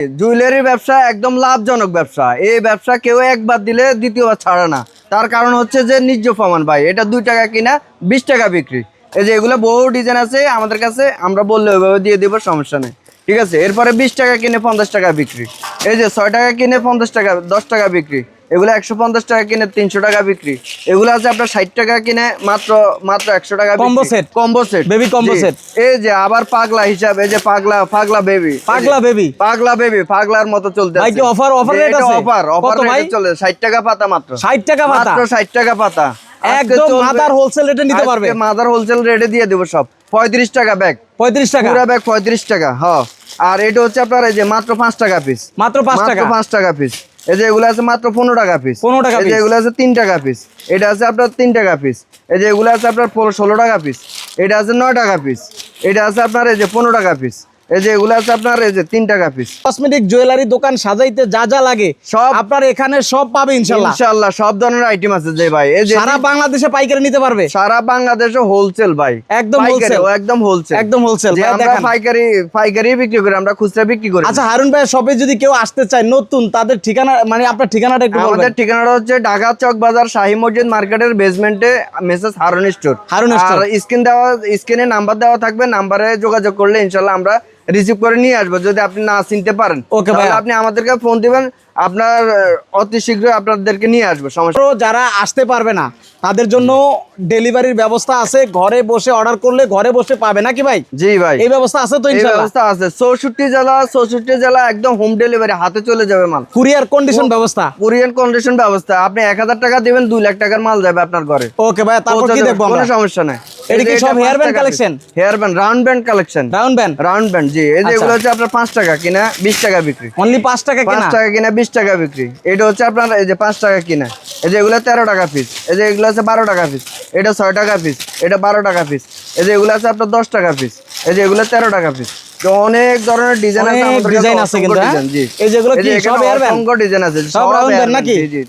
Jewellery ব্যবসা একদম লাভজনক ব্যবসা। এই ব্যবসা কেউ একবার দিলে দ্বিতীয়বার ছাড়ে না। তার কারণ হচ্ছে যে নিজ প্রমাণ ভাই, এটা দুই টাকা কিনা বিশ টাকা বিক্রি। এই যে, এগুলো বহু ডিজাইন আছে, আমাদের কাছে আমরা বললে ওইভাবে দিয়ে দেবো, সমস্যা নেই। ঠিক আছে? এরপরে বিশ টাকা কিনে পঞ্চাশ টাকা বিক্রি। এই যে, ছয় টাকা কিনে পঞ্চাশ টাকা, দশ টাকা বিক্রি। এগুলো একশো পঞ্চাশ টাকা কিনে তিনশো টাকা বিক্রি। এগুলো আছে আপনার ষাট টাকা কিনে মাত্র মাত্র একশো টাকা Combo set। Combo set. Baby combo set। এই যে আবার পাগলা হিসাব এই যে পাগলা পাগলা বেবি। পাগলা বেবি। পাগলা বেবি পাগলার মতো চলতে ভাই কি offer- offer rate আছে? অফার অফার ভাই? চলে 60 টাকা পাতা মাত্র। 60 টাকা পাতা? মাত্র 60 টাকা পাতা। একদম মাদার হোলসেল রেটে নিতে পারবে। মাদার হোলসেল রেটে দিয়ে দেব সব। 35 টাকা ব্যাগ 35 টাকা? পুরো ব্যাগ 35 টাকা হ্যাঁ আর এটা হচ্ছে আপনার এই যে মাত্র 5 টাকা পিস মাত্র 5 টাকা? 5 টাকা পিস এই যে এগুলো আছে মাত্র 15 টাকা পিস 15 টাকা এই যে এগুলো আছে তিন টাকা পিস এটা আছে আপনার তিন টাকা পিস এই যে এগুলো আছে আপনার 16 টাকা পিস এটা আছে নয় টাকা পিস এটা আছে আপনার এই যে 15 টাকা পিস এই যে এগুলো আছে আপনার এই যে 3 টাকা পিস কসমেটিক জুয়েলারি দোকান সাজাইতে যা যা লাগে সব- আপনার এখানে সব পাবে ইনশাআল্লাহ সব ধরনের আইটেম আছে যে ভাই। এই যে সারা বাংলাদেশে পাইকারি নিতে পারবে। সারা বাংলাদেশে হোলসেল ভাই। একদম পাইকারি, একদম হোলসেল একদম wholesale, ভাই আমরা পাইকারি পাইকারি বিক্রি করি আমরা খুচরা বিক্রি করি। আচ্ছা হারুন ভাই শপে যদি কেউ আসতে চায় নতুন তাদের ঠিকানা মানে আপনার ঠিকানাটা একটু বলবেন। আমাদের ঠিকানাটা হচ্ছে ঢাকা চক বাজার শাহী মসজিদ মার্কেটের বেসমেন্টে মেসেজ হারুন স্টোর হারুন আর store। স্ক্রিন দেওয়া স্ক্রিনে নাম্বার দেওয়া থাকবে নাম্বারে যোগাযোগ করলে ইনশাল্লাহ আমরা রিসিভ করে নিয়ে আসব যদি আপনি না চিনতে পারেন। তাহলে ভাইয়া। আপনি আমাদেরকে ফোন দিবেন আপনার অতি শীঘ্রই আপনাদেরকে নিয়ে আসব সমস্যা যারা আসতে পারবে না তাদের জন্য ডেলিভারির ব্যবস্থা আছে ঘরে বসে অর্ডার করলে ঘরে বসে পাবে নাকি ভাই? জি ভাই। এই ব্যবস্থা আছে তো ইনশাআল্লাহ? ব্যবস্থা আছে। চৌষট্টি জেলা চৌষট্টি জেলা একদম হোম ডেলিভারি হাতে চলে যাবে মাল। কুরিয়ার কন্ডিশন ব্যবস্থা? কুরিয়ার কন্ডিশন ব্যবস্থা। আপনি এক হাজার টাকা দিবেন দুই লাখ টাকার মাল যাবে আপনার ঘরে। ওকে ভাই তারপর কি দেখব কোনো সমস্যা নাই। এটা কি সব hair band collection? Hair band round band collection round band round band জি। এই যে আচ্ছা। এগুলো হচ্ছে আপনার পাঁচ টাকা কিনা বিশ টাকা বিক্রি। অনলি পাঁচ টাকা কেনা? টাকা কিনা বিশ টাকা বিক্রি। এটা হচ্ছে আপনার এই যে পাঁচ টাকা কিনা। এই যে এগুলো তেরো টাকা পিস এই যে এগুলো আছে বারো টাকা পিস এটা ছয় টাকা পিস এটা বারো টাকা পিস এই যে এগুলো আছে আপনার দশ টাকা পিস এই যে এগুলো তেরো টাকা পিস অনেক ধরনের ডিজাইন আছে আমাদের কাছে, আছে কিন্তু, হ্যাঁ? এই যেগুলো কি, সব ডিজাইন আছে সব নাকি? এই যে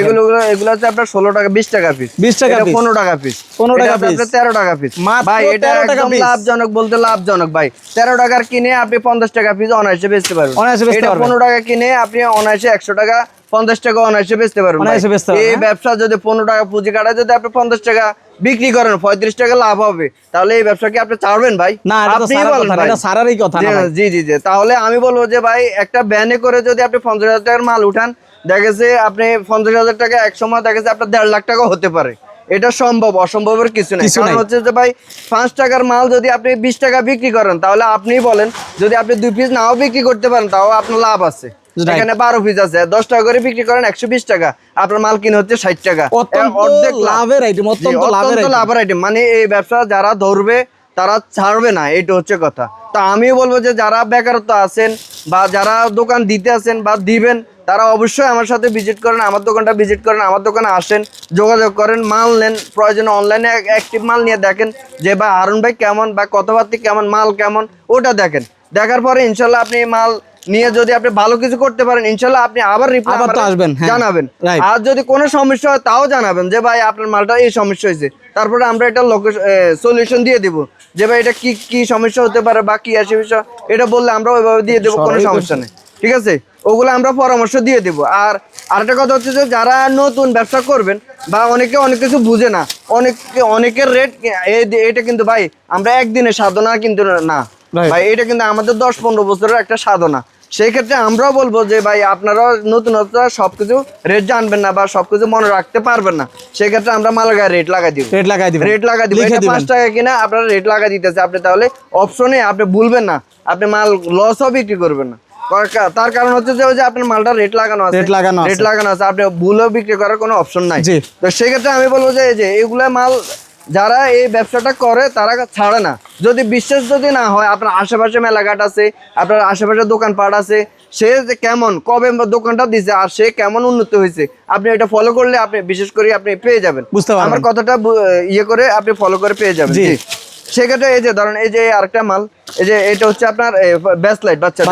এগুলো এগুলো হচ্ছে আপনার ষোলো টাকা বিশ টাকা পিস 20 টাকা piece। পনেরো টাকা পিস 15 টাকা piece। তেরো টাকা পিস ভাই এটা 13 একদম লাভজনক বলতে লাভজনক ভাই তেরো টাকার কিনে আপনি পঞ্চাশ টাকা পিস অনায়াসে বেচতে পারবেন অনায়াসে বেচতে এটা পারবেন। পনেরো টাকা কিনে আপনি অনায়াসে একশো টাকা পঞ্চাশ টাকা অনায়াসে বেচতে পারবেন ভাই। অনায়াসে বেচতে পারবেন, এই হ্যাঁ? ব্যবসা যদি পনেরো টাকা পুঁজি কাটায় যদি আপনি পঞ্চাশ টাকা বিক্রি করেন পঁয়ত্রিশ টাকা লাভ হবে। তাহলে এই ব্যবসা কি আপনি ছাড়বেন ভাই? না সারারই কথা না জি, জি জি তাহলে আমি বলব যে ভাই একটা ব্যানে করে যদি আপনি পঞ্চাশ হাজার টাকার মাল উঠান দেখেছে আপনি পঞ্চাশ হাজার টাকা এক সময় দেখেছে আপনার দেড় লাখ টাকা হতে পারে। এটা সম্ভব অসম্ভবের কিছু নেই। কারণ হচ্ছে যে ভাই পাঁচ টাকার মাল যদি আপনি বিশ টাকা বিক্রি করেন তাহলে আপনিই বলেন যদি আপনি দুই পিস নাও বিক্রি করতে পারেন তাও আপনার লাভ আছে. এখানে বারো পিস আছে দশ টাকা করে বিক্রি করেন একশো বিশ টাকা। আপনার মাল কিনে হচ্ছে ষাট টাকা। অর্ধেক লাভের আইটেম অত্যন্ত লাভের আইটেম মানে এই ব্যবসা যারা ধরবে তারা ছাড়বে না এটা হচ্ছে কথা। তা আমি বলব যে যারা বেকারত্ব আছেন বা যারা দোকান দিতে আছেন বা দিবেন তারা অবশ্যই আমার সাথে ভিজিট করেন আমার দোকানটা ভিজিট করেন আমার দোকানে আসেন যোগাযোগ করেন মাল নেন প্রয়োজনে অনলাইনে অ্যাক্টিভ মাল নিয়ে দেখেন যে বা হারুন ভাই কেমন বা কথাবার্তা কেমন মাল কেমন? ওটা দেখেন। দেখার পরে ইনশাল্লাহ আপনি মাল নিয়ে যদি আপনি ভালো কিছু করতে পারেন ইনশাল্লাহ আপনি আবার আমারে আসবেন, হ্যাঁ। জানাবেন। আর যদি কোনো সমস্যা হয় তাও জানাবেন যে ভাই আপনার মালটা এই সমস্যা হয়েছে। তারপরে আমরা এটা সলিউশন দিয়ে দিব। যে ভাই এটা কি কি সমস্যা হতে পারে বা কি আছে বিষয়? এটা বললে আমরা ওইভাবে দিয়ে দেবো কোনো সমস্যা নেই। ঠিক আছে? ওগুলো আমরা পরামর্শ দিয়ে দেবো। আর আরেকটা কথা হচ্ছে যে যারা নতুন ব্যবসা করবেন বা অনেকে অনেক কিছু বুঝে না অনেক অনেকের রেট এটা কিন্তু ভাই আমরা একদিনের সাধনা কিন্তু না। ভাই এটা কিন্তু আমাদের দশ পনেরো বছরের একটা সাধনা। সেই ক্ষেত্রে আমরাও বলব যে ভাই আপনারা নতুনত্ব সবকিছু রেট জানবেন না বা সবকিছু মনে রাখতে পারবেন না। সেই ক্ষেত্রে আমরা মালগায় রেট লাগাই দিব। রেট লাগাই দিবেন। রেট লাগাই দিব। এটা পাঁচ টাকা কিনা আপনারা রেট লাগা দিতেছে। আপনি তাহলে অপশনে আপনি ভুলবেন না। আপনি মাল লসও বিক্রি করবেন না। তার কারণ হচ্ছে যে আপনার মালটা রেট লাগানো আছে। Rate লাগানো আছে। রেট লাগানো আছে। আপনি ভুলও বিক্রি করার কোনো অপশন নাই। তো সেক্ষেত্রে আমি বলব যে এই যে এগুলা মাল যারা এই ব্যবসাটা করে তারা ছাড়ে না। যদি বিশ্বাস যদি না হয় আপনার আশেপাশে মেলাঘাট আছে আপনার আশেপাশে দোকানপাট আছে সে যে কেমন কবে দোকানটা দিছে আর সে কেমন উন্নত হয়েছে আপনি এটা ফলো করলে আপনি বিশেষ করে আপনি পেয়ে যাবেন। বুঝতে পারবেন। আমার কথাটা ইয়ে করে আপনি ফলো করে পেয়ে যাবেন জি। সেক্ষেত্রে এই যে ধরেন এই যে আরেকটা মাল এই যে এটা হচ্ছে আপনার ব্যাসলাইট বাচ্চাদের।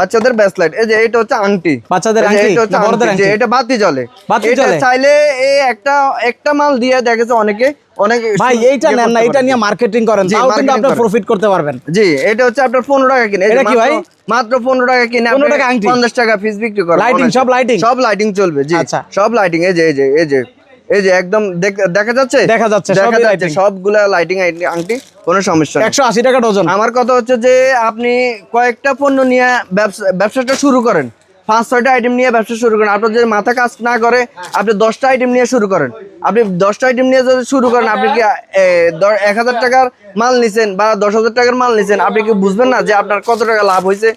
বাচ্চাদের ব্যাসলাইট এই যে এটা হচ্ছে আংটি। বাচ্চাদের আংটি এটা হচ্ছে আংটি, এটা বাতি জ্বলে। বাতি জ্বলে? চাইলে এই একটা একটা মাল দিয়ে দেখেছে অনেকে অনেক ভাই এইটা ইয়ে নেন না এটা নিয়ে মার্কেটিং করেন তাও কিন্তু প্রফিট করতে পারবেন জি এটা হচ্ছে আপনার পনেরো টাকা কিনে এটা কি ভাই? মাত্র পনেরো টাকা কিনে 15 টাকা আংটি? পঞ্চাশ টাকা পিস বিক্রি অনায়াসে। সব lighting? সব লাইটিং চলবে জি আচ্ছা। সব লাইটিং এই যে এই যে এই যে এই যে একদম দেখা যাচ্ছে দেখা যাচ্ছে, দেখা সবই যাচ্ছে সবগুলা লাইটিং আংটি কোনো সমস্যা একশো আশি টাকা ডজন আমার কথা হচ্ছে যে আপনি কয়েকটা পণ্য নিয়ে ব্যবসা ব্যবসাটা শুরু করেন পাঁচ ছয়টা আইটেম নিয়ে ব্যবসা শুরু করেন। আপনার যদি মাথা কাজ না করে আপনি দশটা আইটেম নিয়ে শুরু করেন। আপনি দশটা আইটেম নিয়ে যদি শুরু করেন আপনি কি এক হাজার টাকার মাল নিছেন বা দশ হাজার টাকার মাল নিছেন আপনি কি বুঝবেন না যে আপনার কত টাকা লাভ হয়েছে?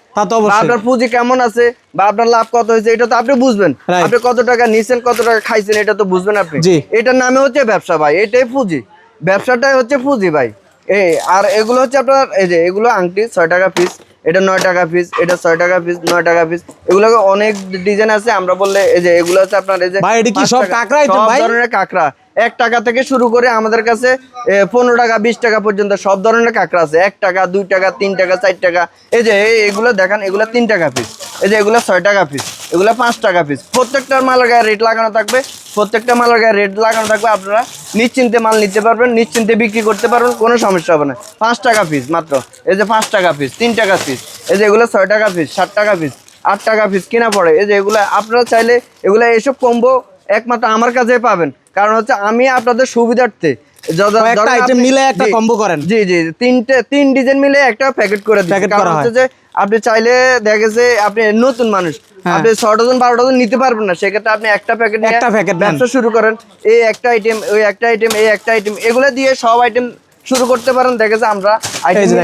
আপনার পুঁজি কেমন আছে? বা আপনার লাভ কত হয়েছে? এটা তো আপনি বুঝবেন। আপনি কত টাকা নিছেন কত টাকা খাইছেন এটা তো বুঝবেন আপনি। এটার নামে হচ্ছে ব্যবসা ভাই এটাই পুঁজি। ব্যবসাটাই হচ্ছে পুঁজি ভাই। এই আর এগুলো হচ্ছে আপনার এই যে এগুলো আংটি ছয় টাকা পিস এটা নয় টাকা পিস এটা ছয় টাকা পিস নয় টাকা পিস এগুলো অনেক ডিজাইন আছে আমরা বললে এই যে এগুলো হচ্ছে আপনার এই যে ভাই, এটা কি সব কাঁকড়া সব ভাই? ধরনের কাঁকড়া। এক টাকা থেকে শুরু করে আমাদের কাছে পনেরো টাকা বিশ টাকা পর্যন্ত সব ধরনের কাঁকড়া আছে। এক টাকা দুই টাকা তিন টাকা চার টাকা। এই যে এগুলো দেখান এগুলো তিন টাকা পিস এই যে এগুলো ছয় টাকা পিস এগুলো পাঁচ টাকা পিস প্রত্যেকটার মালের গায়ে রেট লাগানো থাকবে প্রত্যেকটা মালের গায়ে রেট লাগানো থাকবে আপনারা নিশ্চিন্তে মাল নিতে পারবেন নিশ্চিন্তে বিক্রি করতে পারবেন কোনো সমস্যা হবে না। পাঁচ টাকা পিস মাত্র। এই যে পাঁচ টাকা পিস তিন টাকা পিস এই যে এগুলো ছয় টাকা পিস ষাট টাকা পিস আট টাকা পিস কিনা পড়ে। এই যে এগুলো আপনারা চাইলে এগুলো এসব কম্বো একমাত্র আমার কাছে পাবেন। কারণ হচ্ছে আমি আপনাদের সুবিধার্থে মিলে একটা combo করেন। জি জি তিনটে তিন ডিজাইন মিলে একটা প্যাকেট করে দিচ্ছি। কারণ হচ্ছে যে আপনি চাইলে দেখে যে আপনি নতুন মানুষ। হ্যাঁ। আপনি ছ ডজন বারো ডজন নিতে পারবেন না। সেক্ষেত্রে আপনি একটা প্যাকেট একটা প্যাকেট ব্যবসা শুরু করেন। এই একটা আইটেম ওই একটা আইটেম এই একটা আইটেম এগুলো দিয়ে সব আইটেম শুরু করতে পারেন আমরা আইটেম যে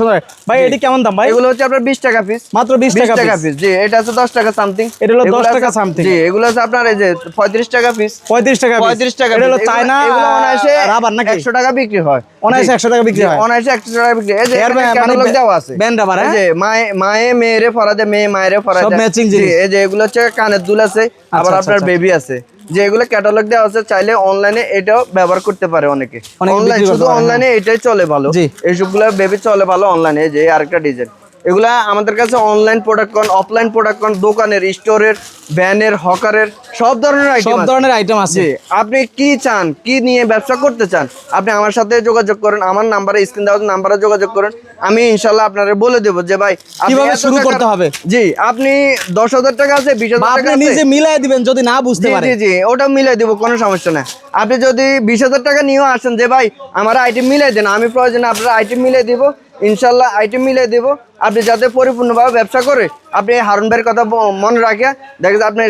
সুন্দর ভাই এটি কেমন দাম ভাই? এগুলো হচ্ছে আপনার বিশ টাকা পিস মাত্র 20 টাকা পিস জি এটা হচ্ছে দশ টাকা সামথিং এটা হলো 10 টাকা something। জি এগুলো হচ্ছে আপনার এই যে পঁয়ত্রিশ টাকা পিস পঁয়ত্রিশ টাকা পঁয়ত্রিশ টাকা এটা হলো। চায়না অনায়াসে রাবার নাকি? একশো টাকা বিক্রি হয়। অনায়াসে। 100 টাকা বিক্রি হয়। অনায়াসে একশো টাকা বিক্রি। এই যে মানে দেওয়া আছে। band rubber, এই হ্যাঁ? যে মায়ে মায়ে মেয়েরে মেয়ে মায়েরে পরা সব matching জি, এই যে এগুলো হচ্ছে কানের দুল আছে আবার আচ্ছা, আপনার আচ্ছা। বেবি আছে। যে এগুলো ক্যাটালগ দেওয়া আছে চাইলে অনলাইনে এটাও ব্যবহার করতে পারে অনেকে অনলাইন শুধু হ্যাঁ। অনলাইনে এটাই চলে ভালো। এইসবগুলো বেবি চলে ভালো অনলাইনে যে আরেকটা ডিজাইন এগুলা আমাদের কাছে অনলাইন প্রোডাক্ট কোন অফলাইন প্রোডাক্ট কোন দোকানের স্টোরের ভ্যানের হকারের সব ধরনের আইটেম সব ধরনের আইটেম আছে। আপনি কি চান কি নিয়ে ব্যবসা করতে চান আপনি আমার সাথে যোগাযোগ করেন আমার নাম্বারে স্ক্রিন দেওয়া নাম্বারে যোগাযোগ করেন আমি ইনশাল্লাহ আপনারে বলে দেবো যে ভাই কীভাবে শুরু করতে হবে? জি আপনি দশ হাজার টাকা আছে বিশ বা হাজার আপনি টাকা নিজে মিলাই দিবেন যদি না বুঝতে জি পারে জি জি ওটা মিলাই দিব কোনো সমস্যা না আপনি যদি বিশ হাজার টাকা নিয়েও আসেন যে ভাই আমার আইটেম মিলাই দেন আমি প্রয়োজনে আপনার আইটেম মিলাই দিব ইনশাল্লাহ আইটেম মিলাই দিব। আপনি যাতে পরিপূর্ণভাবে ব্যবসা করে আপনি হারুন ভাইয়ের কথা মনে রাখে দেখেন আপনি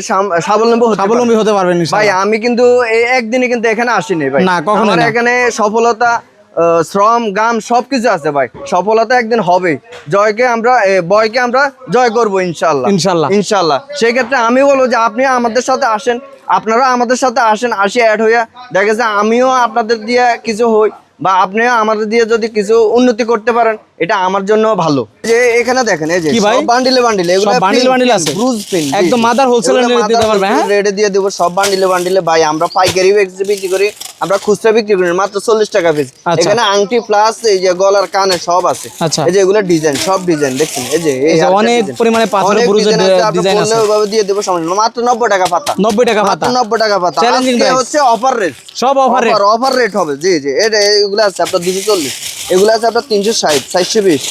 স্বাবলম্বী স্বাবলম্বী হতে পারবেন ভাই আমি কিন্তু এই একদিনে কিন্তু এখানে আসিনি ভাই। না, কখনোই আমার না। এখানে সফলতা শ্রম গাম সবকিছু আছে ভাই। সফলতা একদিন হবে জয়কে আমরা বয়কে আমরা জয় করব ইনশাল্লাহ। ইনশাল্লাহ। ইনশাল্লাহ। সেই ক্ষেত্রে আমি বলব যে আপনি আমাদের সাথে আসেন আপনারা আমাদের সাথে আসেন আসি অ্যাড হইয়া। দেখা যাচ্ছে আমিও আপনাদের দিয়ে কিছু হই। বা আপনিও আমাদের দিয়ে যদি কিছু উন্নতি করতে পারেন এটা আমার জন্য ভালো যে এখানে দেখেন এই যে সব বান্ডিলে বান্ডিলে এগুলো bundle bundle আছে? ব্রুজ পিন একদম mother wholesale rate দিতে পারবে, হ্যাঁ? রেটে দিয়ে দেবো সব বান্ডিলে বান্ডিলে ভাই আমরা পাইকারি বিক্রি করি আমরা খুচরা বিক্রি করি মাত্র চল্লিশ টাকা পিস আচ্ছা। এখানে আংটি প্লাস এই যে গলার কানে সব আছে আচ্ছা। এই যে এগুলো ডিজাইন সব ডিজাইন দেখছেন এই যে অনেক। পরিমাণে পাথরের বুরুজের design আছে, আপনি। ওইভাবে দিয়ে দেবো সমস্যা মাত্র নব্বই টাকা পাতা নব্বই টাকা মাত্র পাতা নব্বই টাকা পাতা price। হচ্ছে অফার রেট সব অফার rate। অফার রেট হবে জি জি এটা এগুলো আছে আপনার দুশো চল্লিশ এগুলো আছে আপনার তিনশো ষাট চারশো বিশ।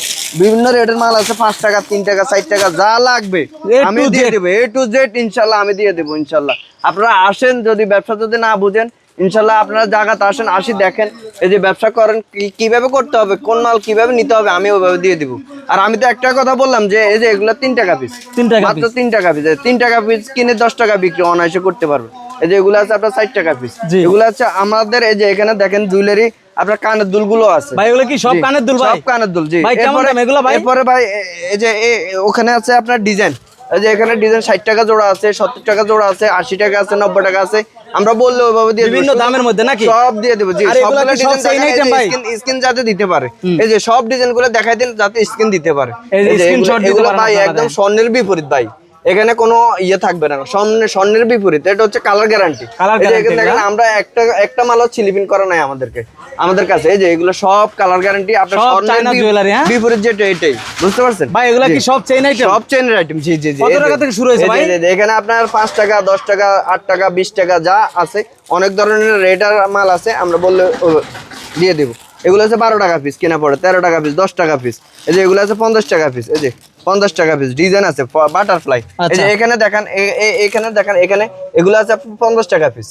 বিভিন্ন রেটের মাল আছে পাঁচ টাকা তিন টাকা চার টাকা যা লাগবে। আমি দিয়ে দেবো এ টু জেড ইনশাল্লাহ আমি দিয়ে দেবো ইনশাল্লাহ। আপনারা আসেন যদি ব্যবসা যদি না বুঝেন ইনশাল্লাহ আপনারা জায়গাতে আসেন আসি দেখেন এই যে ব্যবসা করেন কীভাবে করতে হবে কোন মাল কীভাবে নিতে হবে আমি ওইভাবে দিয়ে দিব। আর আমি তো একটা কথা বললাম যে এই যে এগুলো তিন টাকা পিস তিন টাকা মাত্র তিন টাকা পিস তিন টাকা পিস কিনে দশ টাকা বিক্রি অনায়াসে করতে পারবে। এই যে এগুলো আছে আপনার ষাট টাকা পিস। এগুলো আছে আমাদের এই যে এখানে দেখেন জুয়েলারি আপনার কানের দুলগুলো আছে। ভাই এগুলো কি সব কানের দুল ভাই? সব কানের দুল জি। ভাই কেমন দাম এগুলো ভাই? এরপরে ভাই এই যে ওখানে আছে আপনার ডিজাইন। এই যে এখানে ডিজাইন ষাট টাকা জোড়া আছে সত্তর টাকা জোড়া আছে আশি টাকা আছে নব্বই টাকা আছে। আমরা বললে ওইভাবে দিয়ে বিভিন্ন দামের মধ্যে নাকি? সব দিয়ে দেবো জি। সবগুলো ডিজাইন same item ভাই? স্ক্রিন যাতে দিতে পারে। এই যে সব ডিজাইনগুলো দেখাই দিন যাতে স্কিন দিতে পারে। এই যে এগুলো- দিতে পারেন ভাই একদম স্বর্ণের বিপরীত ভাই। এখানে কোনো ইয়ে থাকবে না স্বর্ণের স্বর্ণের বিপরীত এটা হচ্ছে কালার গ্যারান্টি দেখেন আমরা একটা একটা মালও ছিলিপিন করা নাই আমাদেরকে আমাদের কাছে। এই যে এগুলো সব কালার গ্যারান্টি আপনার স্বর্ণের হ্যাঁ? বিপরীত যেটা এটাই। বুঝতে পারছেন? ভাই এগুলা কি সব চেইন আইটেম সব চেনের আইটেম জি জি জি। কত টাকা থেকে শুরু হয়েছে ভাই? এখানে আপনার পাঁচ টাকা দশ টাকা আট টাকা বিশ টাকা যা আছে অনেক ধরনের রেটার মাল আছে আমরা বললে দিয়ে দেবো। এগুলো আছে বারো টাকা পিস কেনা পড়ে তেরো টাকা পিস দশ টাকা পিস এই যে এগুলো আছে পঞ্চাশ টাকা পিস এই যে পঞ্চাশ টাকা পিস ডিজাইন আছে বাটারফ্লাই এই আচ্ছা। যে এখানে দেখেন এখানে দেখেন এখানে এগুলো আছে পঞ্চাশ টাকা পিস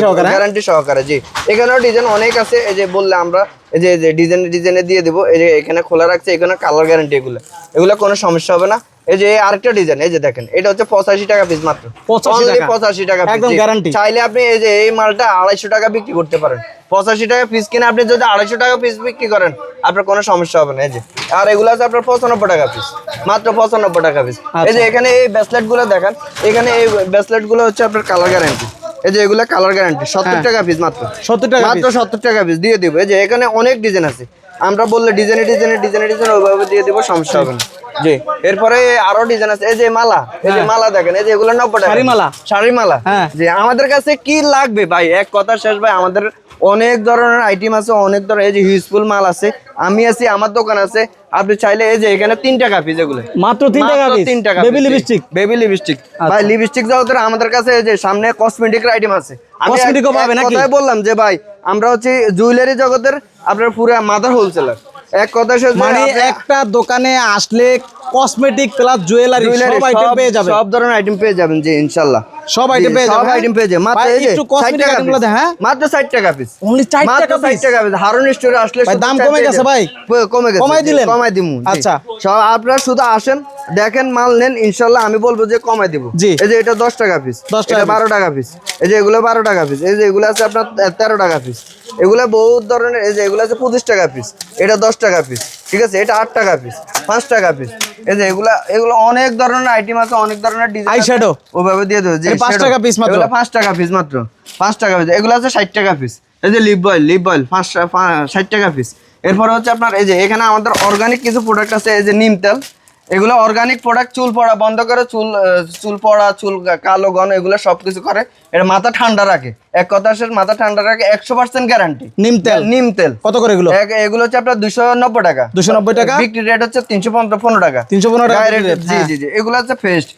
সহকারে, হ্যাঁ? গ্যারান্টি সহকারে জি। এখানেও ডিজাইন অনেক আছে এই যে বললে আমরা যে এই যে ডিজাইন ডিজাইনে দিয়ে দেবো এই যে এখানে খোলা রাখছে এখানে কালার গ্যারান্টি এগুলো। এগুলো কোনো সমস্যা হবে না। এই যে আরেকটা ডিজাইন এই যে দেখেন এটা হচ্ছে পঁচাশি টাকা পিস মাত্র। 85 Only টাকা? পঁচাশি টাকা একদম guarantee? চাইলে আপনি এই যে এই মালটা আড়াইশো টাকা বিক্রি করতে পারেন। পঁচাশি টাকা পিস কিনে আপনি যদি আড়াইশো টাকা পিস বিক্রি করেন আপনার কোনো সমস্যা হবে না এই যে। আর এগুলো আছে আপনার পঁচানব্বই টাকা পিস মাত্র পঁচানব্বই টাকা পিস এই যে এখানে এই ব্রেসলেটগুলো দেখেন এখানে এই ব্রেসলেটগুলো হচ্ছে আপনার কালার গ্যারান্টি এই যে এগুলো কালার গ্যারান্টি সত্তর টাকা পিস মাত্র। 70 টাকা মাত্র সত্তর টাকা পিস দিয়ে দিব। এই যে এখানে অনেক ডিজাইন আছে। আমরা বললে ডিজাইনে ডিজাইনে ডিজাইনে ডিজাইন ওইভাবে দিয়ে দিব সমস্যা হবে না। জি। এরপরে আরও ডিজাইন আছে এই যে মালা এই যে মালা দেখেন এই যে এগুলো নব্বই টাকা। শাড়ি মালা? শাড়ি মালা হ্যাঁ। যে আমাদের কাছে কি লাগবে? ভাই এক কথা শেষ ভাই আমাদের অনেক ধরনের আইটেম আছে অনেক ধরনের এই যে হিউজফুল মাল আছে। আমি আছি আমার দোকান আছে। আপনি চাইলে এই যে এখানে তিন টাকা পিস এগুলো। মাত্র তিন টাকা? তিন টাকা বেবি লিপস্টিক বেবি লিপস্টিক ভাই লিপস্টিক জগতের আমাদের কাছে এই যে সামনে কসমেটিক আইটেম আছে। কসমেটিকও পাবে নাকি? কথাই বললাম যে ভাই আমরা হচ্ছে জুয়েলারি জগতের আপনার পুরো মাদার হোলসেলার এক কথা মানে একটা দোকানে আসলে কসমেটিক প্লাস জুয়েলারি সব আইটেম পেয়ে যাবে সব ধরনের আইটেম পেয়ে যাবেন জি ইনশাআল্লাহ সব আইটেম পেয়ে সব যাবেন, হ্যাঁ? আইটেম পেয়ে যাবেন মাত্র এই যে একটু 60 টাকা গুলো। হ্যাঁ? মাত্র 60 টাকা পিস অনলি 60 টাকা পিস 60 টাকা পিস হারুন স্টোরে আসলে দাম কমে গেছে ভাই? কমে গেছে কমাই দিলেন? কমাই দিমু। আচ্ছা। সব আপনারা শুধু আসেন দেখেন মাল নেন ইনশাআল্লাহ আমি বলব যে কমাই দিব জি। এই যে এটা 10 টাকা পিস 10 টাকা 12 টাকা পিস এই যে এগুলো 12 টাকা পিস এই যে এগুলো আছে আপনার 13 টাকা পিস এগুলো বহুত ধরনের এই যে এগুলো আছে 25 টাকা পিস এটা 10 টাকা পিস ঠিক আছে এটা 8 টাকা পিস 5 টাকা পিস এই যে এগুলা এগুলো অনেক ধরনের আইটেম আছে অনেক ধরনের ডিজাইন Eyeshadow? ওভাবে দিয়ে দেবো এটা পাঁচ টাকা পিস মাত্র? পাঁচ টাকা পিস মাত্র পাঁচ টাকা পিস এগুলো আছে ষাট টাকা পিস এই যে লিপ বয়েল লিপ বয়েল পাঁচ ষাট টাকা পিস এরপরে হচ্ছে আপনার এই যে এখানে আমাদের অর্গানিক কিছু প্রোডাক্ট আছে এই যে নিম তেল এগুলো অর্গানিক প্রোডাক্ট চুল পড়া বন্ধ করে চুল চুল পড়া চুল কালো ঘন এগুলো সব কিছু করে। এটা মাথা ঠান্ডা রাখে। এক কথা শেষ মাথা ঠান্ডা রাখে একশো পার্সেন্ট গ্যারান্টি নিম তেল? নিম তেল। কত করে এগুলো? এগুলো হচ্ছে আপনার দুশো নব্বই টাকা। 290 টাকা? বিক্রি রেট হচ্ছে তিনশো পনেরো টাকা। 315 টাকা Direct- বিক্রি rate, জি হ্যাঁ। জি জি এগুলো হচ্ছে ফেস্ট।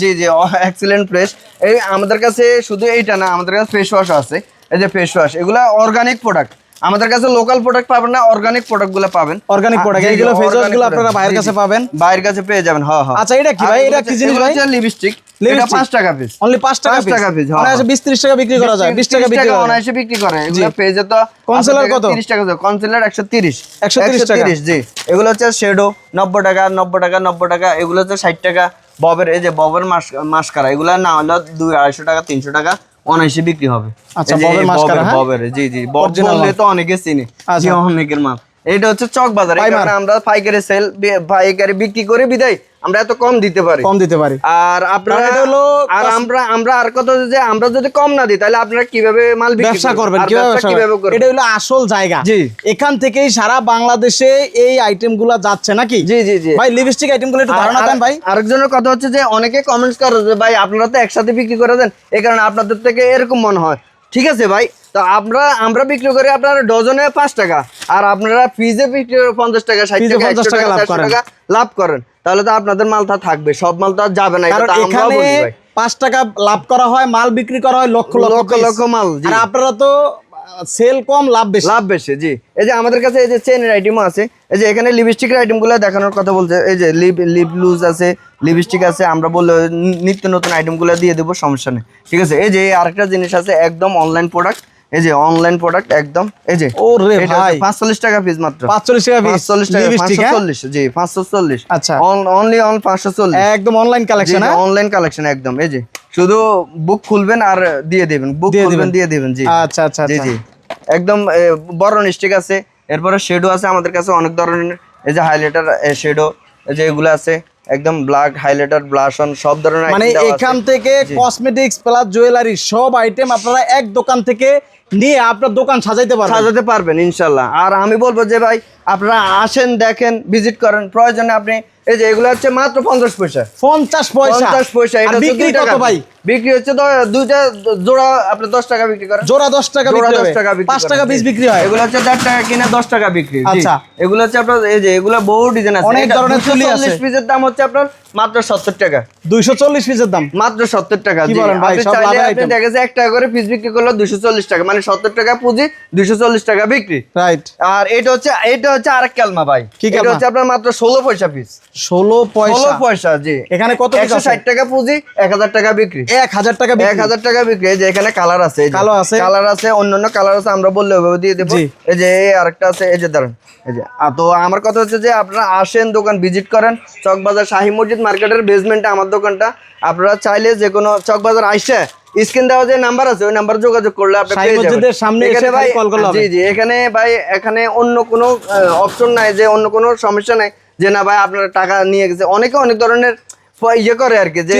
জি জি এক্সিলেন্ট ফ্রেশ এই আমাদের কাছে শুধু এইটা না আমাদের কাছে ফেস ওয়াশ আছে। এই যে ফেস ওয়াশ এগুলো অর্গানিক প্রোডাক্ট আমাদের কাছে লোকাল প্রোডাক্ট পাবেন না অর্গানিক প্রোডাক্টগুলো পাবেন। অর্গানিক জি, জি, এইগুলো wash organic গুলো আপনারা বাইরের কাছে পাবেন? বাইরের কাছে পেয়ে যাবেন হ্যাঁ হ্যাঁ। আচ্ছা, এটা কি ভাই? এটা কি জিনিস ভাই? লিপস্টিক এটা Lipstick? পাঁচ টাকা পিস অনলি 5 টাকা পাঁচ টাকা piece, হ্যাঁ, মানে হ্যাঁ। বিশ ত্রিশ টাকা বিক্রি করা যায় 20 টাকা বিক্রি করা অনায়াসে বিক্রি করে। এগুলো পেজে তো Concealer কত? 30 টাকা কনসিলার 130 130 টাকা। 130 জি। এগুলো হচ্ছে শেডো 90 টাকা 90 টাকা 90 টাকা। এগুলো হচ্ছে 60 টাকা। ববের এই যে ববের মাস মাস্কারা। এগুলো না হলে 2 250 টাকা 300 টাকা। অনায়াসে বিক্রি হবে আচ্ছা, ববের হ্যাঁ? ববের জি জি। তো অনেকে চিনে আচ্ছা। জি অনেকের মাল এটা হচ্ছে চক বাজার আমরা পাইকারি সেল পাইকারি বিক্রি করে বিদায় আমরা এত কম দিতে পারি। কম দিতে পারি। আর আপনারা এটা হলো আর আমরা আমরা আর কত যে আমরা যদি কম না দিই তাহলে আপনারা কীভাবে মাল ব্যবসা করবেন? কীভাবে করবেন? এটা হলো আসল জায়গা। জি। এখান থেকেই সারা বাংলাদেশে এই আইটেমগুলা যাচ্ছে নাকি? জি জি জি। ভাই লিপস্টিক আইটেমগুলো একটু ধারণা দেন ভাই। আরেকজনের কথা হচ্ছে যে অনেকে কমেন্টস করে যে ভাই আপনারা তো একসাথে বিক্রি করে দেন। এই কারণে আপনাদের থেকে এরকম মনে হয়। ঠিক আছে ভাই? তো আমরা আমরা বিক্রি করি আপনার ডজনে পাঁচ টাকা। আর আপনারা পিজে বিক্রি করে পঞ্চাশ টাকা ষাট পিসে টাকা 50 টাকা টাকা লাভ করেন। তাহলে তো আপনাদের মালটা থাকবে সব মাল তো আর যাবে না কারণ এখানে পাঁচ টাকা লাভ করা হয় মাল বিক্রি করা হয় লক্ষ লক্ষ লক্ষ মাল, আর আপনারা তো সেল কম লাভ বেশি। লাভ বেশি জি। এই যে আমাদের কাছে এই যে চেনের আইটেমও আছে এই যে এখানে লিপস্টিকের আইটেমগুলো দেখানোর কথা বলছে এই যে লিপ লিপ লুজ আছে লিপস্টিক আছে আমরা বললে নিত্য নতুন আইটেমগুলো দিয়ে দেবো সমস্যা নেই। ঠিক আছে? এই যে আরেকটা জিনিস আছে একদম অনলাইন প্রোডাক্ট এই যে অনলাইন প্রোডাক্ট একদম এই যে ওরে ভাই। পাঁচচল্লিশ টাকা পিস মাত্র। 45 টাকা piece, পাঁচচল্লিশ টাকা lipstick, পাঁচশো হ্যাঁ? চল্লিশ জি পাঁচশো চল্লিশ আচ্ছা। অনলি অন পাঁচশো চল্লিশ একদম অনলাইন কালেকশন অনলাইন কালেকশন একদম এই যে। শুধু বুক খুলবেন আর দিয়ে দেবেন বুক খুলবেন। দিয়ে দেবেন জি। আচ্ছা আচ্ছা জি আচ্ছা। জি। একদম বড় নিস্টিক আছে এরপরে শেডো আছে আমাদের কাছে অনেক ধরনের এই যে হাইলাইটার শেডো এই যে এগুলো আছে। একদম ব্ল্যাক হাইলাইটার ব্লাশ অন সব ধরনের মানে। এখান থেকে কসমেটিক্স প্লাস জুয়েলারি সব আইটেম আপনারা এক দোকান থেকে নিয়ে আপনার দোকান সাজাইতে পারবেন। সাজাতে পারবেন ইনশাল্লাহ। আর আমি বলব যে ভাই আপনারা আসেন দেখেন ভিজিট করেন। প্রয়োজনে আপনি এই যে এগুলো হচ্ছে মাত্র পঞ্চাশ পয়সা। পঞ্চাশ পয়সা। পঞ্চাশ পয়সা এটা বিক্রি কত ভাই? বিক্রি হচ্ছে দুইটা জোড়া আপনি দশ টাকা বিক্রি করেন। জোড়া দশ টাকা জোড়া দশ টাকা পাঁচ টাকা পিস বিক্রি হয়। এগুলো হচ্ছে দেড় টাকা কিনে দশ টাকা বিক্রি আচ্ছা। এগুলো হচ্ছে আপনার এই যে এগুলো বহু ডিজাইন আছে। অনেক ধরনের তুলি আছে। পিসের দাম হচ্ছে আপনার মাত্র সত্তর টাকা। দুইশো চল্লিশ পিসের দাম। মাত্র সত্তর টাকা কি বলেন ভাই, আপনি চাইলে আপনি দেখা যায় এক টাকা করে পিস বিক্রি করলে দুশো চল্লিশ টাকা মানে সত্তর টাকা পুঁজি দুশো চল্লিশ টাকা বিক্রি। রাইট আর এটা হচ্ছে এটা হচ্ছে আরেক কালমা ভাই। কি এটা হচ্ছে আপনার মাত্র ষোলো পয়সা পিস ষোলো ষোলো পয়সা পয়সা জি। এখানে কত একশো ষাট টাকা পুঁজি এক হাজার টাকা বিক্রি। এক হাজার টাকা এক হাজার টাকা বিক্রি। যে এখানে কালার আছে কালো আছে। কালার আছে অন্যান্য কালার আছে আমরা বললে ওভাবে দিয়ে দেবো। এই যে এই আরেকটা আছে এই যে দাঁড়ান এই যে। তো আমার কথা হচ্ছে যে আপনারা আসেন দোকান ভিজিট করেন চকবাজার শাহী মসজিদ মার্কেটের বেসমেন্টে আমার দোকানটা। আপনারা চাইলে যে কোনো চকবাজার আইসে স্ক্রিন দেওয়া যে নাম্বার আছে ওই নাম্বার যোগাযোগ করলে আপনি পেয়ে যাবেন। সামনে এসে এখানে ভাই করলে জি জি এখানে ভাই এখানে অন্য কোনো অপশন নাই যে অন্য কোনো সমস্যা নাই। যে না ভাই আপনারা টাকা নিয়ে গেছে। অনেকে অনেক ধরনের ইয়ে করে আর কি যে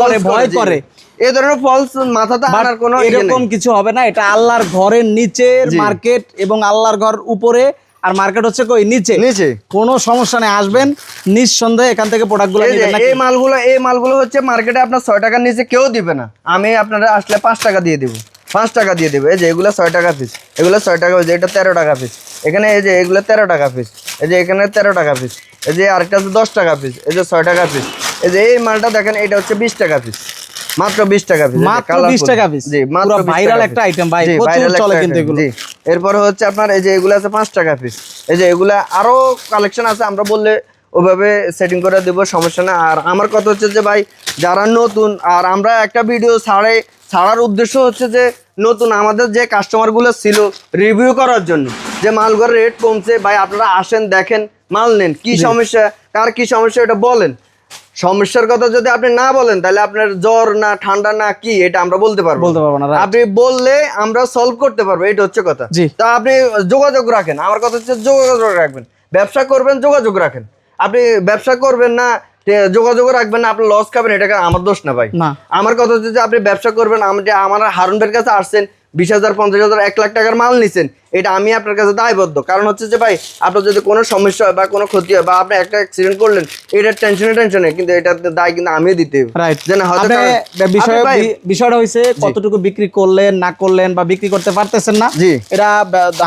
করে, ভয় করে। এই ধরনের ফলস মাথাতে আনার কোনো ইয়ে এরকম কিছু হবে না এটা আল্লাহর ঘরের নিচের মার্কেট এবং আল্লাহর ঘর উপরে আর মার্কেট হচ্ছে কই? নিচে। নিচে। কোনো সমস্যা নেই আসবেন নিঃসন্দেহে এখান থেকে প্রোডাক্টগুলো নেবেন এই মালগুলো এই মালগুলো হচ্ছে মার্কেটে আপনার ছয় টাকার নিচে কেউ দিবে না। আমি আপনারা আসলে পাঁচ টাকা দিয়ে দেবো। পাঁচ টাকা দিয়ে দেবো। এই যে এগুলো ছয় টাকা পিস এগুলো ছয় টাকা পিস এটা তেরো টাকা পিস এখানে এই যে এগুলো তেরো টাকা পিস এই যে এখানে তেরো টাকা পিস এই যে আরেকটা আছে দশ টাকা পিস এই যে ছয় টাকা পিস এই যে এই মালটা দেখেন এটা হচ্ছে বিশ টাকা পিস মাত্র বিশ টাকা পিস মাত্র 20 টাকা? জি মাত্র পুরো 20 viral টাকা একটা item ভাই, প্রচুর চলে কিন্তু এগুলো। এরপর হচ্ছে আপনার এই যে এগুলো আছে পাঁচ টাকা পিস এই যে এগুলা আরও কালেকশন আছে আমরা বললে ওভাবে সেটিং করে দেবো সমস্যা না আর আমার কথা হচ্ছে যে ভাই যারা নতুন আর আমরা একটা ভিডিও ছাড়ে ছাড়ার উদ্দেশ্য হচ্ছে যে নতুন আমাদের যে কাস্টমারগুলো ছিল রিভিউ করার জন্য যে মালগুলোর রেট কমছে ভাই আপনারা আসেন দেখেন মাল নেন কি সমস্যা কার কি সমস্যা এটা বলেন। সমস্যার কথা যদি আপনি না বলেন তাহলে আপনার জ্বর না ঠান্ডা না কি এটা আমরা বলতে পারব বলতে পারব না, আপনি বললে আমরা সলভ করতে পারব এটা হচ্ছে কথা। জি। তা আপনি যোগাযোগ রাখেন আমার কথা হচ্ছে যোগাযোগ রাখবেন। ব্যবসা করবেন যোগাযোগ রাখেন। আপনি ব্যবসা করবেন না যোগাযোগ রাখবেন না আপনি লস খাবেন এটা আমার দোষ না ভাই। আমার কথা হচ্ছে যে আপনি ব্যবসা করবেন আমি যে আমার হারুন ভাইয়ের কাছে আসছেন বিশ হাজার পঞ্চাশ হাজার এক লাখ টাকার মাল নিছেন এটা আমি আপনার কাছে দায়বদ্ধ। কারণ হচ্ছে যে ভাই আপনার যদি কোনো সমস্যা হয় বা কোনো ক্ষতি হয় বা আপনি একটা অ্যাক্সিডেন্ট করলেন এটার টেনশনে টেনশনে কিন্তু এটার দায় কিন্তু আমিও দিতে। রাইট যে না হয়তো বিষয় ভাই, বিষয়টা হয়েছে কতটুকু বিক্রি করলেন না করলেন বা বিক্রি করতে পারতেছেন না জি। এটা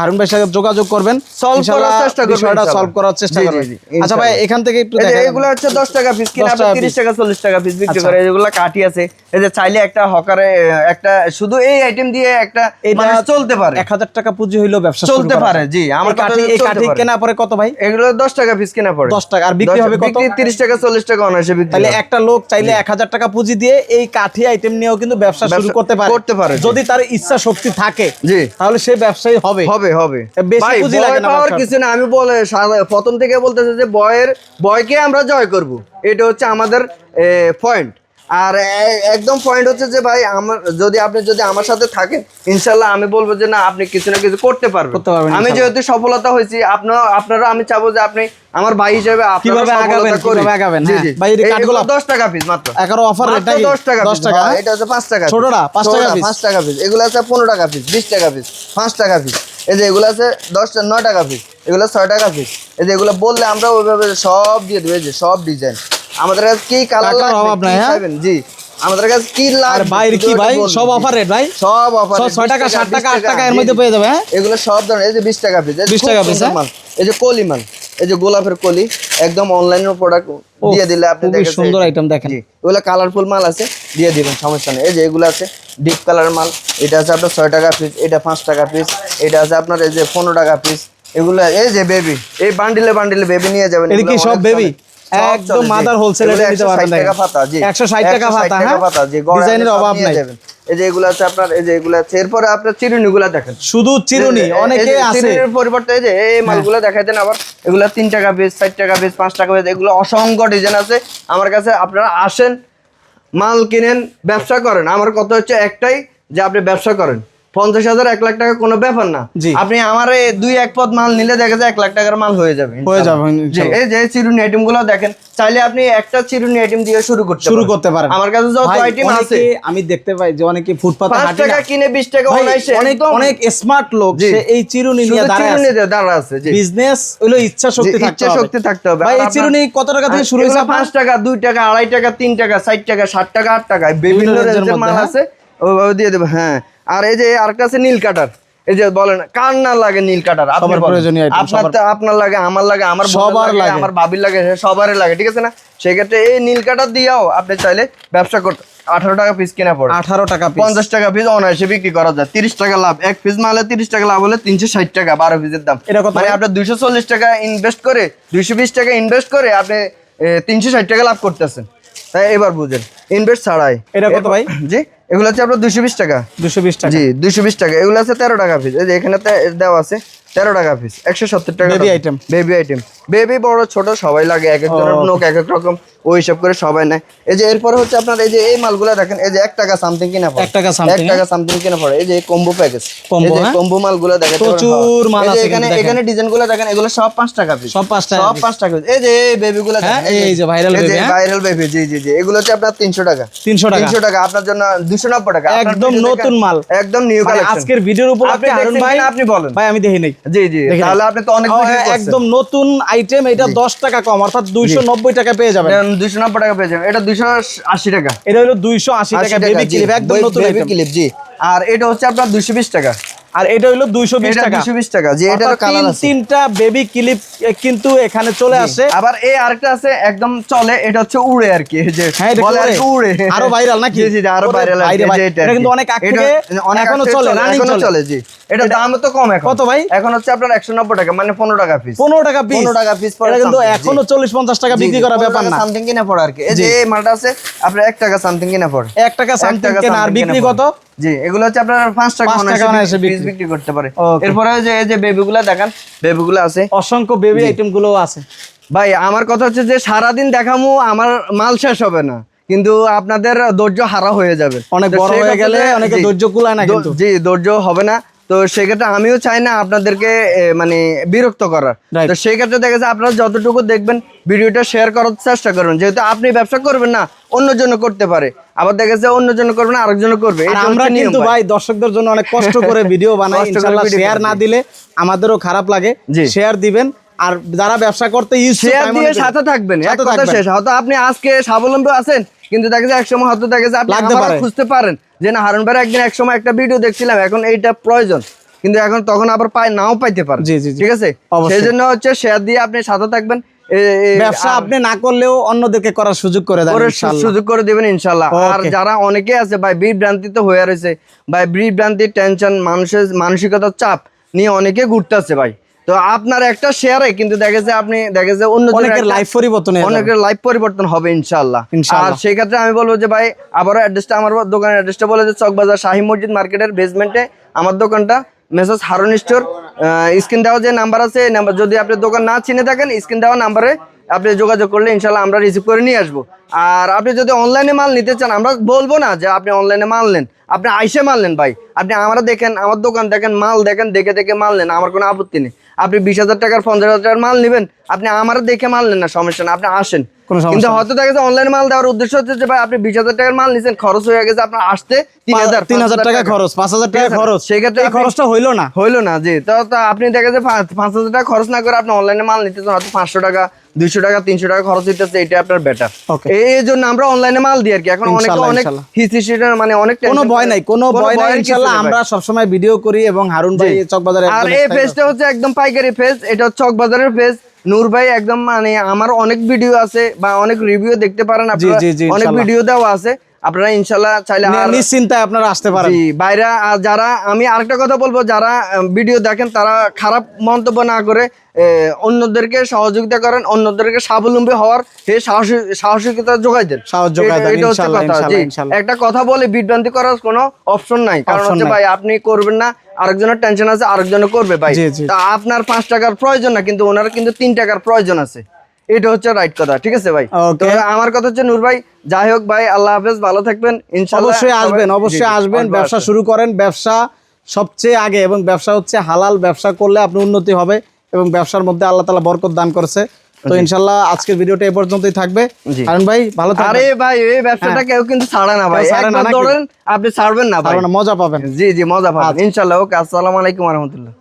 হারুন ভাইয়ের সাথে যোগাযোগ করবেন। ইনশাআল্লাহ করার চেষ্টা করবেন বিষয়টা সলভ করার চেষ্টা করবেন। আচ্ছা ভাই এখান থেকে একটু দেখেন এগুলো হচ্ছে দশ টাকা পিস কিনে 10 আপনি টাকা তিরিশ piece। টাকা চল্লিশ টাকা পিস বিক্রি আচ্ছা। করে এগুলো কাঠি আছে। এই যে চাইলে একটা হকারে একটা শুধু এই আইটেম দিয়ে একটা এটা চলতে পারে। এক হাজার টাকা পুঁজি হইল ব্যবসা চলতে পারে, জি, আমার কাঠি এই কাঠি কেনা পরে কত ভাই? এগুলো দশ টাকা পিস কেনা পড়ে। 10 টাকা, আর বিক্রি হবে কত? বিক্রি তিরিশ টাকা চল্লিশ টাকা অনায়াসে বিক্রি তাহলে একটা লোক চাইলে এক হাজার টাকা পুঁজি দিয়ে এই কাঠি আইটেম নিয়েও কিন্তু ব্যবসা শুরু করতে পারে। করতে পারে, যদি তার ইচ্ছা শক্তি থাকে জি। তাহলে সে ব্যবসায়ী হবে। হবে হবে। বেশি পুঁজি লাগে না পাওয়ার কিছু না আমি বলে প্রথম থেকে বলতেছে যে বয়ের বয়কে আমরা জয় করব। এটা হচ্ছে আমাদের পয়েন্ট আর একদম পয়েন্ট হচ্ছে যে ভাই আমার যদি আপনি যদি আমার সাথে থাকেন ইনশাল্লাহ আমি বলব যে না আপনি কিছু না কিছু করতে পারবেন। আমি যেহেতু সফলতা হয়েছি আপনার আপনারা আমি চাবো যে আপনি আমার ভাই হিসেবে কীভাবে আগাবেন, কীভাবে আগাবেন, জি, হ্যাঁ। ভাই, এই কাঠগুলো- টাকা পিস মাত্র। অফার রেট টাকা দশ piece, টাকা? হ্যাঁ, এটা হচ্ছে পাঁচ টাকা ছোটটা, টাকা টাকা পিস এগুলো আছে পনেরো টাকা পিস বিশ টাকা পিস পাঁচ টাকা পিস এই যে এগুলো আছে দশ নয় টাকা পিস এগুলো ছয় টাকা পিস এই যে এগুলো বললে আমরা ওইভাবে সব দিয়ে দেবো। এই যে সব ডিজাইন আমাদের কাছে কি কালার নাই, হ্যাঁ? জি আমাদের কাছে কি আর লাগবে বাইরে কি ভাই সব অফার রেট ভাই সব অফার সব ছয় টাকা, সাত টাকা, আট টাকা এর মধ্যে পেয়ে যাবে, হ্যাঁ? এগুলো সব ধরনের এই যে বিশ টাকা পিস 20 টাকা piece, হ্যাঁ? মাল এই যে কলি মাল এই যে গোলাপের কলি একদম অনলাইনের প্রোডাক্ট দিয়ে দিলে আপনি দেখেছেন। সুন্দর item দেখেন। জি এগুলো কালারফুল মাল আছে দিয়ে দিবেন সমস্যা নেই এই যে এগুলো আছে ডিপ কালার মাল এটা আছে আপনার ছয় টাকা পিস এটা পাঁচ টাকা পিস এটা আছে আপনার এই যে পনেরো টাকা পিস এগুলো এই যে বেবি এই বান্ডিলে বান্ডিলে বেবি নিয়ে যাবেন কি সব। সব একদম চলে, জি। mother wholesale এগুলো rate এ নিতে 160 টাকা পাতা জি। 160 টাকা পাতা, হ্যাঁ? পাতা জি গড়ে ডিজাইনের অভাব নাই। এই যে এগুলো আছে আপনার এই যে এগুলো আছে এরপরে আপনার চিরুনি গুলা দেখেন। শুধু চিরুনি অনেকে আছে। চিরুনির পরিবর্তে এই যে এই মালগুলো দেখাই দেন আবার। এগুলো তিন টাকা টাকা টাকা এগুলো অসংখ্য ডিজাইন আছে। আমার কাছে আপনারা আসেন মাল কিনেন ব্যবসা করেন। আমার কথা হচ্ছে একটাই যে আপনি ব্যবসা করেন। পঞ্চাশ হাজার এক লাখ টাকা কোনো ব্যাপার না। আপনি আমার দুই এক পদ মাল নিলে দেখা যায় এক লাখ টাকার মাল হয়ে যাবে। হয়ে যাবে, এই যে চিরুনি আইটেমগুলো দেখেন চাইলে আপনি একটা চিরুনি আইটেম দিয়ে শুরু করতে শুরু করতে পারেন। আমার কাছে যত আইটেম আছে। আমি দেখতে পাই যে অনেকে ফুটপাতে হাঁটে টাকা কিনে বিশ টাকা ভাই, অনায়াসে অনেক অনেক স্মার্ট লোক। সে এই চিরুনি নিয়ে দাঁড়ায় চিরুনি আছে। দিয়ে দাঁড়া আছে জি। বিজনেস হলো ইচ্ছা শক্তি থাকতে ইচ্ছা শক্তি থাকতে হবে। ভাই এই চিরুনি কত টাকা থেকে শুরু এগুলো পাঁচ টাকা দুই টাকা আড়াই টাকা তিন টাকা ষাট টাকা ষাট টাকা আট টাকা বিভিন্ন রেঞ্জের মাল মধ্যে, হ্যাঁ? আছে ওইভাবে দিয়ে দেবো হ্যাঁ। আর এই যে আরেকটা আছে নীল কাটার। এই যে বলেন কার না লাগে নীল কাটার? আপনি প্রয়োজনীয় আপনার আপনার লাগে আমার লাগে আমার সবার লাগে লাগে। আমার ভাবির লাগে সবারই লাগে ঠিক আছে না? সেক্ষেত্রে এই নীল কাটার দিয়েও আপনি চাইলে ব্যবসা করতে আঠারো টাকা পিস কিনা পড়ে। আঠারো টাকা পঞ্চাশ টাকা পিস অনায়াসে বিক্রি করা যায়। তিরিশ টাকা লাভ। এক পিস মালে তিরিশ টাকা লাভ হলে তিনশো ষাট টাকা বারো পিসের দাম। এটা মানে আপনার দুইশো চল্লিশ টাকা ইনভেস্ট করে দুইশো বিশ টাকা ইনভেস্ট করে আপনি তিনশো ষাট টাকা লাভ করতেছেন। তাই এবার বুঝেন। ইনভেস্ট ছাড়াই। এটা কত ভাই? জি? এগুলো হচ্ছে আপনার দুশো বিশ টাকা। দুশো বিশ টাকা। জি দুশো বিশ টাকা। এগুলো আছে তেরো টাকা পিস এই যে এখানে তে- দেওয়া আছে তেরো টাকা পিস একশো সত্তর টাকা baby item baby item baby বড় ছোট সবাই লাগে। এক এক। নোক এক এক রকম। ওই হিসাব করে সবাই নেয়। এই যে এরপরে হচ্ছে আপনার এই যে এই মালগুলো দেখেন এই যে এক টাকা সামথিং কিনা পড়ে। এক টাকা something, এক টাকা সামথিং কিনা পড়ে। এই যে কম্বো প্যাকেজ এই যে হ্যাঁ? কম্বো মালগুলো দেখেন প্রচুর মাল আছে এখানে এখানে ডিজাইনগুলো দেখেন এগুলো সব পাঁচ টাকা পিস সব পাঁচ টাকা সব piece। পাঁচ টাকা এই যে এই বেবি গুলো হ্যাঁ, দেখেন, এই যে viral baby, হ্যাঁ? ভাইরাল বেবি জি জি জি। এগুলো হচ্ছে আপনার তিনশো টাকা। 300 টাকা। তিনশো টাকা। আপনার জন্য দুশো নব্বই টাকা। একদম নতুন মাল। একদম নিউ মানে কালেকশন আজকের ভিডিওর উপলক্ষে আপনি দেখছেন ভাই আপনি বলেন। ভাই আমি দেখি নাই। জি জি। তাহলে আপনি তো অনেক করছেন। একদম নতুন আইটেম এটা দশ টাকা কম অর্থাৎ দুইশো নব্বই টাকা পেয়ে যাবেন। দুশো নব্বই টাকা পেয়ে এটা দুশো আশি টাকা। এটা হলো দুইশো আশি টাকা বেবি ক্লিপ একদম নতুন বেবি ক্লিপ জি। আর এটা হচ্ছে আপনার দুশো বিশ টাকা। আর এটা হলো দুইশো বিশ টাকা। দুশো বিশ টাকা জি এটারও কালার আছে। তিনটা বেবি ক্লিপ কিন্তু এখানে চলে আসে। আবার এই আরেকটা আছে একদম চলে এটা হচ্ছে উড়ে আর কি যে হ্যাঁ, বলে আর উড়ে। আরও viral নাকি? জি জি জি, আরও ভাইরাল এটা কিন্তু অনেক আগ থেকে এখনও চলে, running এখনও চলে। চলে জি। এটা দাম তো কম এখন। কত ভাই? এখন হচ্ছে আপনার একশো নব্বই টাকা মানে পনেরো টাকা পিস পনেরো টাকা পিস 15 টাকা পড়ে এটা কিন্তু এখনও চল্লিশ পঞ্চাশ টাকা বিক্রি করা ব্যাপার না। সামথিং কিনা পড়ে আর কি। এই যে এই মালটা আছে আপনার এক টাকা সামথিং কিনা পড়ে। এক টাকা সামথিং কেনা আর বিক্রি কত? জি এগুলো হচ্ছে আপনার পাঁচ টাকা অনায়াসে বিক্রি। করতে পারে। Okay. এরপরে যে এই যে বেবিগুলো দেখেন বেবিগুলো আছে। অসংখ্য বেবি আইটেমগুলো আছে। ভাই আমার কথা হচ্ছে যে সারাদিন দেখামু আমার মাল শেষ হবে না। কিন্তু আপনাদের ধৈর্য হারা হয়ে যাবে। অনেক বড় হয়ে গেলে অনেকে ধৈর্য কুলায় না কিন্তু। জি ধৈর্য হবে না। তো সেক্ষেত্রে আমিও চাই না আপনাদেরকে মানে বিরক্ত করার। তো সেই ক্ষেত্রে দেখা যায় আপনারা যতটুকু দেখবেন ভিডিওটা শেয়ার করার চেষ্টা করবেন। যেহেতু আপনি ব্যবসা করবেন না অন্য জন্য করতে পারে। আবার দেখা যায় অন্য জন্য করবে না আরেকজন করবে। আমরা কিন্তু ভাই। দর্শকদের জন্য অনেক কষ্ট করে ভিডিও বানাই। ইনশাআল্লাহ শেয়ার না দিলে আমাদেরও খারাপ লাগে। শেয়ার দিবেন। আর যারা ব্যবসা করতে শেয়ার দিয়ে সাথে থাকবেন। এক কথা শেষ। হয়তো আপনি আজকে স্বাবলম্বী আছেন কিন্তু দেখা যায় একসময় হয়তো দেখা যায় আপনি। খুঁজতে পারেন। যে না হারুন ভাই একদিন এক সময় একটা ভিডিও দেখছিলাম এখন এইটা প্রয়োজন। কিন্তু এখন তখন আবার পাই নাও পাইতে পারেন জি, জি। ঠিক আছে? সেই জন্য হচ্ছে শেয়ার দিয়ে আপনি সাথে থাকবেন। ব্যবসা আপনি না করলেও অন্যদেরকে করার সুযোগ করে দেন। সুযোগ করে দিবেন ইনশাল্লাহ আর যারা অনেকে আছে ভাই বিভ্রান্তি তো হয়ে রয়েছে ভাই বিভ্রান্তি টেনশন মানুষের মানসিকতার চাপ নিয়ে অনেকে ঘুরতেছে ভাই। তো আপনার একটা শেয়ারে কিন্তু দেখেছে আপনি দেখেছে অন্য অনেকের লাইফ পরিবর্তন অনেকের লাইফ পরিবর্তন হবে ইনশাল্লাহ আর সেই ক্ষেত্রে আমি বলব যে ভাই আবারও অ্যাড্রেসটা আমার দোকানের অ্যাড্রেসটা বলে যে চকবাজার শাহী মসজিদ মার্কেটের বেসমেন্টে আমার দোকানটা মেসেজ হারুন স্টোর স্ক্রিন দেওয়া যে নাম্বার আছে নাম্বার যদি আপনি দোকান না চিনে থাকেন স্ক্রিন দেওয়া নাম্বারে আপনি যোগাযোগ করলে ইনশাল্লাহ আমরা রিসিভ করে নিয়ে আসব। আর আপনি যদি অনলাইনে মাল নিতে চান আমরা বলব না যে আপনি অনলাইনে মাল নেন। আপনি আইসে মাল নেন ভাই। আপনি আমরা দেখেন আমার দোকান দেখেন মাল দেখেন দেখে দেখে মাল নেন আমার কোনো আপত্তি নেই। আপনি বিশ হাজার টাকার পঞ্চাশ হাজার টাকার মাল নেবেন আপনি আমার দেখে মাল নেন না সমস্যা না আপনি আসেন। কিন্তু হয়তো দেখা যাচ্ছে অনলাইন মাল দেওয়ার উদ্দেশ্য হচ্ছে যে ভাই আপনি বিশ হাজার টাকার মাল নিছেন খরচ হয়ে গেছে আপনার আসতে তিন হাজার তিন হাজার টাকা খরচ পাঁচ হাজার টাকা খরচ। সেক্ষেত্রে খরচটা হইল না। হইল না জি। তো আপনি দেখা যায় পাঁচ- পাঁচ হাজার টাকা খরচ না করে আপনি অনলাইনে মাল নিতে হয়তো পাঁচশো টাকা দুইশো টাকা তিনশো টাকা খরচ দিতেছে এটা আপনার বেটার এই জন্য আমরা অনলাইনে মাল দিই আর কি। এখন অনেক অনেক। হিসিসিটার মানে অনেক কোনো ভয় নাই কোনো ভয় নাই ইনশাআল্লাহ আমরা সব সবসময় ভিডিও করি এবং হারুন ভাই। চকবাজারে আর এই ফেজটা হচ্ছে একদম পাইকারি ফেজ এটা হচ্ছে চকবাজারের ফেজ নূর ভাই একদম মানে আমার অনেক ভিডিও আছে বা অনেক রিভিউ দেখতে পারেন আপনারা। অনেক ভিডিও দেওয়া আছে। আপনারা ইনশাল্লাহ চাইলে নিশ্চিন্তায় আপনারা আসতে পারেন। বাইরে যারা আমি আরেকটা কথা বলব যারা ভিডিও দেখেন তারা খারাপ মন্তব্য না করে অন্যদেরকে সহযোগিতা করেন অন্যদেরকে স্বাবলম্বী হওয়ার সাহসী- সাহসিকতা যোগাই দেন। একটা কথা বলে বিভ্রান্তি করার কোনো অপশন নাই। কারণ হচ্ছে ভাই আপনি করবেন না আরেকজনের টেনশন আছে আরেকজনে করবে ভাই। তা আপনার পাঁচ টাকার প্রয়োজন না কিন্তু ওনার কিন্তু তিন টাকার প্রয়োজন আছে। এটা হচ্ছে রাইট কথা ঠিক আছে ভাই? তো আমার কথা হচ্ছে নূর ভাই যাই হোক ভাই আল্লাহ হাফেজ ভালো থাকবেন ইনশাল্লাহ অবশ্যই আসবেন অবশ্যই আসবেন ব্যবসা শুরু করেন ব্যবসা সবচেয়ে আগে এবং ব্যবসা হচ্ছে হালাল ব্যবসা করলে আপনি উন্নতি হবে এবং ব্যবসার মধ্যে আল্লাহ তালা বরকত দান করছে। তো ইনশাল্লাহ আজকের ভিডিওটা এই পর্যন্তই থাকবে। কারণ ভাই ভালো থাকবেন। আরে ভাই এই ব্যবসাটা কেউ কিন্তু ছাড়ে না ভাই। ধরেন আপনি ছাড়বেন না ভাই। মজা পাবেন। জি জি মজা পাবেন। ইনশাল্লাহ ওকে আসসালামু আলাইকুম রহমতুল্লাহ।